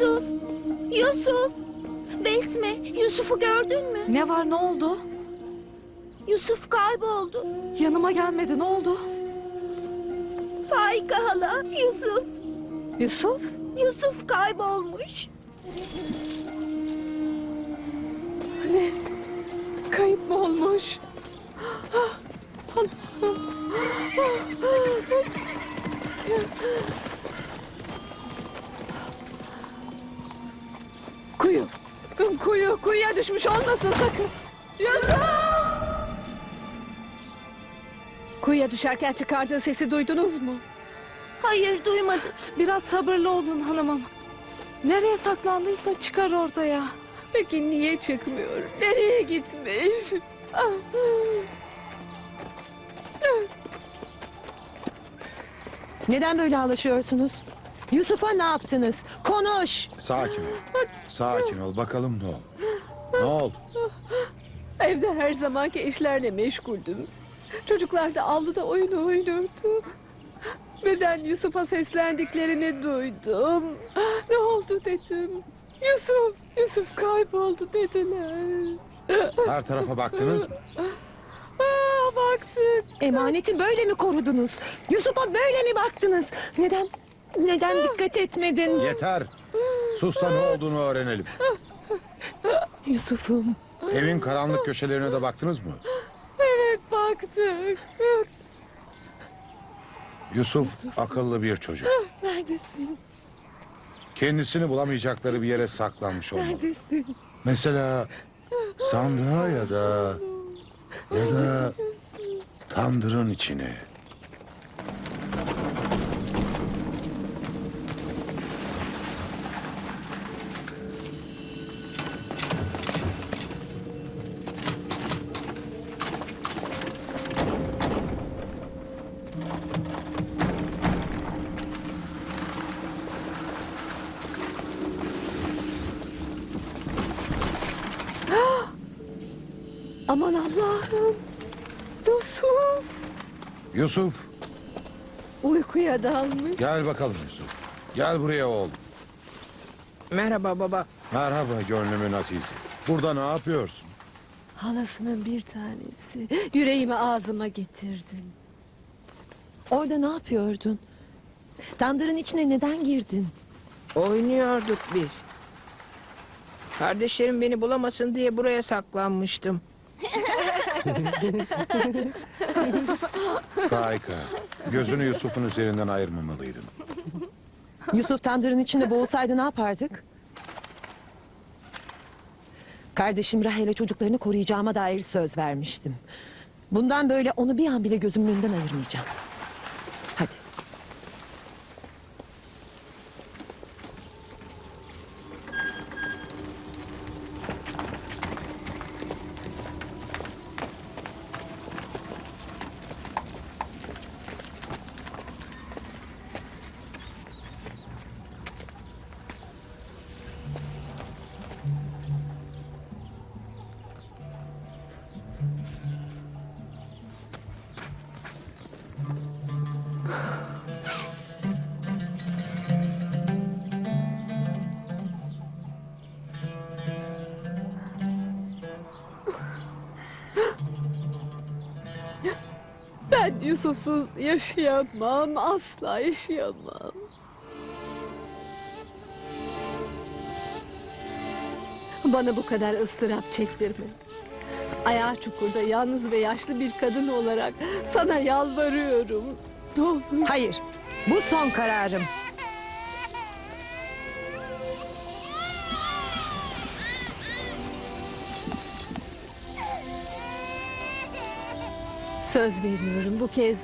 Yusuf! Yusuf! Besme, Yusuf'u gördün mü? Ne var ne oldu? Yusuf kayboldu. Yanıma gelmedi ne oldu? Faika hala, Yusuf. Yusuf? Yusuf kaybolmuş. Ne? Kayıp mı olmuş? Kuyu, kuyuya düşmüş olmasın sakın. Yusuf! Kuyuya düşerken çıkardığı sesi duydunuz mu? Hayır duymadı. Biraz sabırlı olun hanımım. Nereye saklandıysa çıkar ortaya. Peki niye çıkmıyor? Nereye gitmiş? Neden böyle ağlaşıyorsunuz? Yusuf'a ne yaptınız? Konuş. Sakin ol. Sakin ol. Bakalım ne oldu? Ne oldu? Evde her zamanki işlerle meşguldüm. Çocuklar da avluda oyun oynuyordu. Birden Yusuf'a seslendiklerini duydum. Ne oldu dedim. Yusuf, Yusuf kayboldu dediler. Her tarafa baktınız mı? Aa, baktık. Emaneti böyle mi korudunuz? Yusuf'a böyle mi baktınız? Neden? Neden dikkat etmedin? Yeter. Sus da ne olduğunu öğrenelim. Yusuf'um. Evin karanlık köşelerine de baktınız mı? Evet baktık. Yusuf akıllı bir çocuk. Neredesin? Kendisini bulamayacakları bir yere saklanmış olmalı. Neredesin? Mesela sandığa ya da ya da tandırın içine. Aman Allah'ım. Yusuf Yusuf uykuya dalmış. gel bakalım Yusuf. Gel buraya oğlum. Merhaba baba. Merhaba gönlümün azizi. Burada ne yapıyorsun? Halasının bir tanesi. Yüreğimi ağzıma getirdin. Orada ne yapıyordun? Tandırın içine neden girdin? Oynuyorduk biz. Kardeşlerim beni bulamasın diye buraya saklanmıştım. Faika, gözünü Yusuf'un üzerinden ayırmamalıydın. Yusuf tandırın içinde boğulsaydı ne yapardık? Kardeşim Rahel'e çocuklarını koruyacağıma dair söz vermiştim. Bundan böyle onu bir an bile gözümün önünden ayırmayacağım. Ben Yusuf'suz yaşayamam. Asla yaşayamam. Bana bu kadar ıstırap çektirme. Ayağı çukurda yalnız ve yaşlı bir kadın olarak sana yalvarıyorum. Ne. Hayır. Bu son kararım. Söz veriyorum bu kez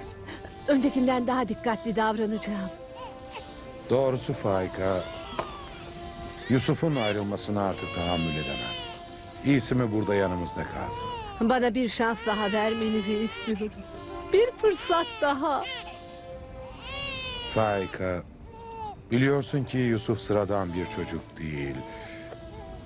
öncekinden daha dikkatli davranacağım. Doğrusu Faika, Yusuf'un ayrılmasına artık tahammül edemem. İyisi mi burada yanımızda kalsın. Bana bir şans daha vermenizi istiyorum. Bir fırsat daha. Faika, biliyorsun ki Yusuf sıradan bir çocuk değil.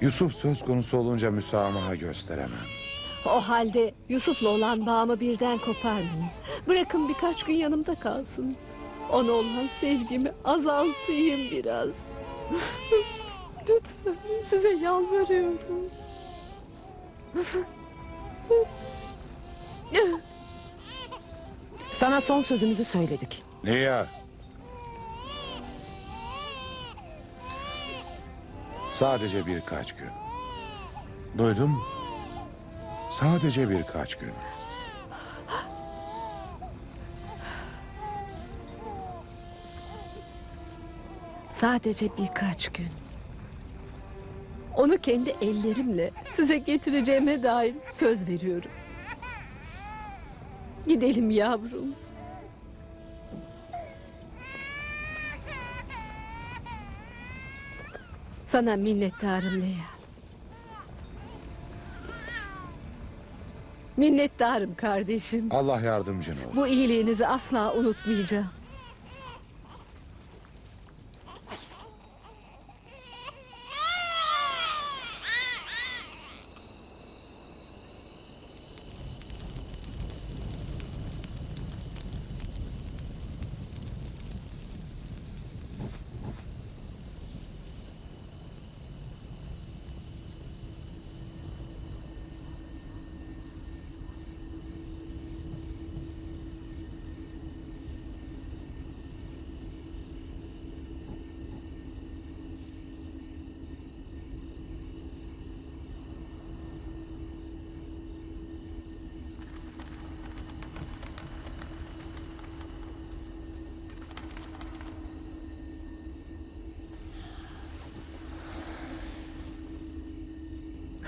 Yusuf söz konusu olunca müsamaha gösteremem. O halde Yusuf'la olan bağımı birden koparmayın. Bırakın birkaç gün yanımda kalsın. Ona olan sevgimi azaltayım biraz. Lütfen size yalvarıyorum. Sana son sözümüzü söyledik. Lia. Sadece birkaç gün. Duydun mu? Sadece birkaç gün. Sadece birkaç gün. Onu kendi ellerimle size getireceğime dair söz veriyorum. Gidelim yavrum. Sana minnettarım Leya. Minnettarım kardeşim. Allah yardımcın olsun. Bu iyiliğinizi asla unutmayacağım.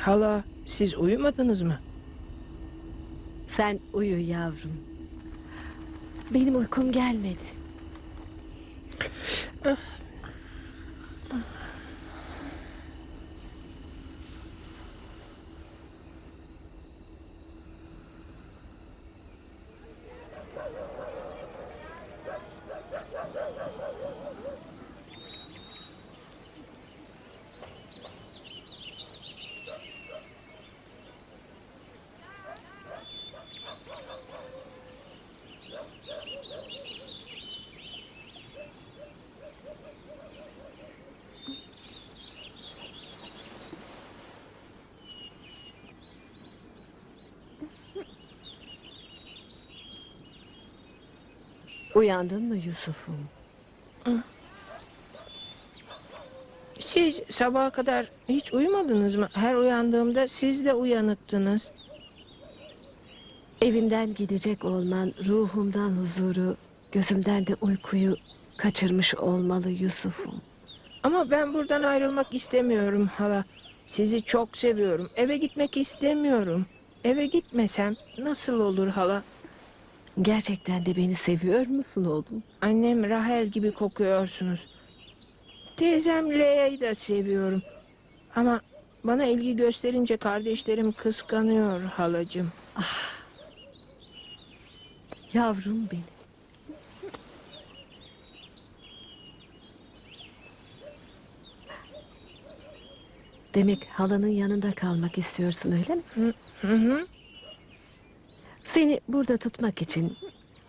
Hala siz uyumadınız mı? Sen uyu yavrum. Benim uykum gelmedi. Uyandın mı Yusuf'um? Siz sabaha kadar hiç uyumadınız mı? Her uyandığımda siz de uyanıktınız. Evimden gidecek olman ruhumdan huzuru, gözümden de uykuyu kaçırmış olmalı Yusuf'um. Ama ben buradan ayrılmak istemiyorum hala. Sizi çok seviyorum. Eve gitmek istemiyorum. Eve gitmesem nasıl olur hala? Gerçekten de beni seviyor musun oğlum? Annem Rahel gibi kokuyorsunuz. Teyzem Lea'yı da seviyorum. Ama bana ilgi gösterince kardeşlerim kıskanıyor halacığım. Yavrum benim. Demek halanın yanında kalmak istiyorsun öyle mi? Hı hı. Seni burada tutmak için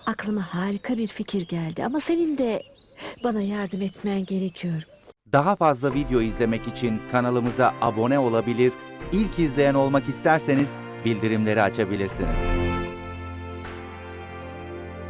aklıma harika bir fikir geldi ama senin de bana yardım etmen gerekiyor. Daha fazla video izlemek için kanalımıza abone olabilir, ilk izleyen olmak isterseniz bildirimleri açabilirsiniz.